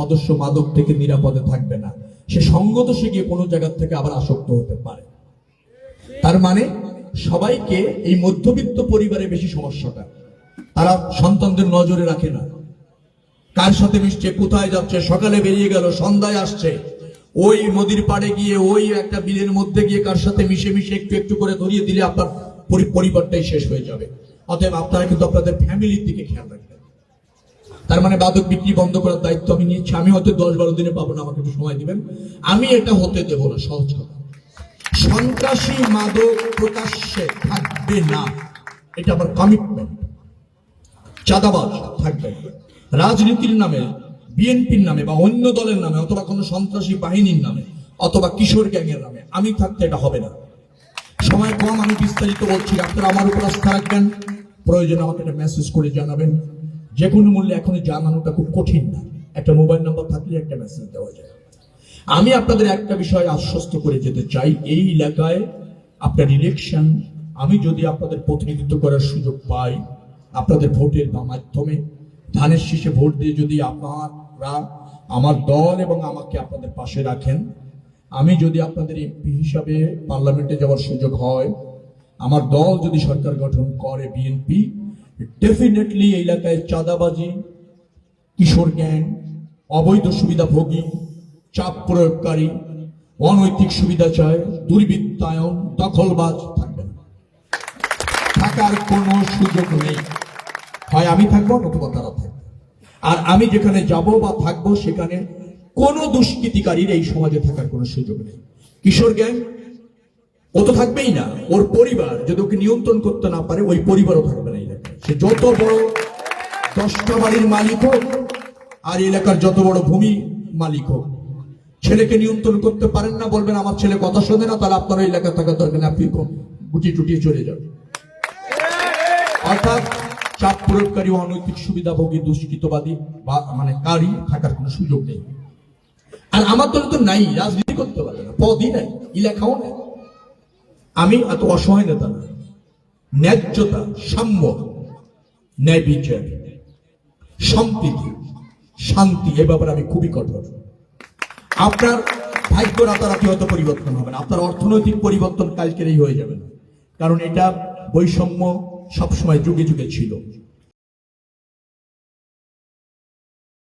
সদস্য মাদক থেকে নিরাপদে থাকবে না। সে সঙ্গত সে গিয়ে কোনো জায়গা থেকে আবার আসক্ত হতে পারে। তার মানে সবাইকে এই মধ্যবিত্ত পরিবারে বেশি সমস্যাটা। তারা সন্তানদের নজরে রাখে না। কার সাথে মিশছে, কোথায় যাচ্ছে, সকালে বেরিয়ে গেল, সন্ধ্যায় আসছে। ওই নদীর পাড়ে গিয়ে, ওই একটা বিলের মধ্যে গিয়ে কার সাথে মিশে মিশে একটু একটু করে ধরিয়ে দিলে আপনার পরিবারটাই শেষ হয়ে যাবে। অতএব আপনারা কিন্তু আপনাদের ফ্যামিলির দিকে খেয়াল রাখবেন। তার মানে বাদক বিক্রি বন্ধ করার দায়িত্ব আমি নিয়েছি। আমি হয়তো দশ বারো দিনে পাবো না, আমাকে একটু সময় দিবেন। আমি এটা হতে দেবো না, সহজ কথা। সন্ত্রাসী মাদক প্রকাশ্যে থাকবে না। এটা আমার কমিটমেন্ট চাঁদাবাজ থাকবে রাজনীতির নামে, বিএনপির নামে বা অন্য দলের নামে, অথবা কোনো সন্ত্রাসী বাহিনীর নামে, অথবা কিশোর গ্যাংয়ের নামে, আমি থাকতে এটা হবে না। সময় কম, আমি বিস্তারিত বলছি। আপনারা আমার উপর আস্থা রাখবেন। প্রয়োজনে আমাকে একটা মেসেজ করে জানাবেন। যে কোনো মূল্যে এখনই জানানোটা খুব কঠিন না। একটা মোবাইল নাম্বার থাকলে একটা মেসেজ দেওয়া যায়। আমি আপনাদের একটা বিষয় আশ্বস্ত করে যেতে চাই, এই এলাকায় আপনার ইলেকশন আমি যদি আপনাদের প্রতিনিধিত্ব করার সুযোগ পাই, আপনাদের ভোটের মাধ্যমে, ধানের শীষে ভোট দিয়ে যদি আপনারা আমার দল এবং আমাকে আপনাদের পাশে রাখেন, আমি যদি আপনাদের এমপি হিসাবে পার্লামেন্টে যাওয়ার সুযোগ হয়, আমার দল যদি সরকার গঠন করে বিএনপি ডেফিনেটলি এই এলাকায় চাঁদাবাজি, কিশোর গ্যাং, অবৈধ সুবিধা সুবিধাভোগী, চাপ প্রয়োগকারী, অনৈতিক সুবিধা চায় দুর্বৃত্তায়ন, দখলবাজ থাকবে থাকার কোনো সুযোগ নেই। হয় আমি থাকব নতুবা তারা থাকবে। আর আমি যেখানে যাব বা থাকব সেখানে কোনো দুষ্কৃতিকারীর এই সমাজে থাকার কোনো সুযোগ নেই। কিশোর গ্যাং, ও তো থাকবেই না। ওর পরিবার, যদি ওকে নিয়ন্ত্রণ করতে না পারে, ওই পরিবারও থাকবে সে যত বড় দশটা বাড়ির মালিক হোক, আর এলাকার যত বড় ভূমি মালিক হোক, ছেলেকে নিয়ন্ত্রণ করতে পারেন না, বলবেন, আমার ছেলে কথা শোনে না, তাহলে আপনার এলাকা থাকার দরকার আপনি গুটিয়ে টুটিয়ে চলে যাবেন অর্থাৎ চাপ প্রয়োগকারী অনৈতিক সুবিধাভোগী দুষ্কৃতবাদী বা মানে কারি থাকার কোনো সুযোগ নেই। আর আমার তো নাই, রাজনীতি করতে পারে না, পদই নাই এলাকাও নেই। আমি এত অসহায় নেতা না, ন্যায্যতা, সাম্য ন্যায় বিচার সম্প্রীতি শান্তি এ ব্যাপারে আমি খুবই কঠোর। আপনার ভাগ্য রাতারাতি হয়তো পরিবর্তন হবে না, আপনার অর্থনৈতিক পরিবর্তন কালকেরই হয়ে যাবে না। কারণ এটা বৈষম্য সবসময় যুগে যুগে ছিল।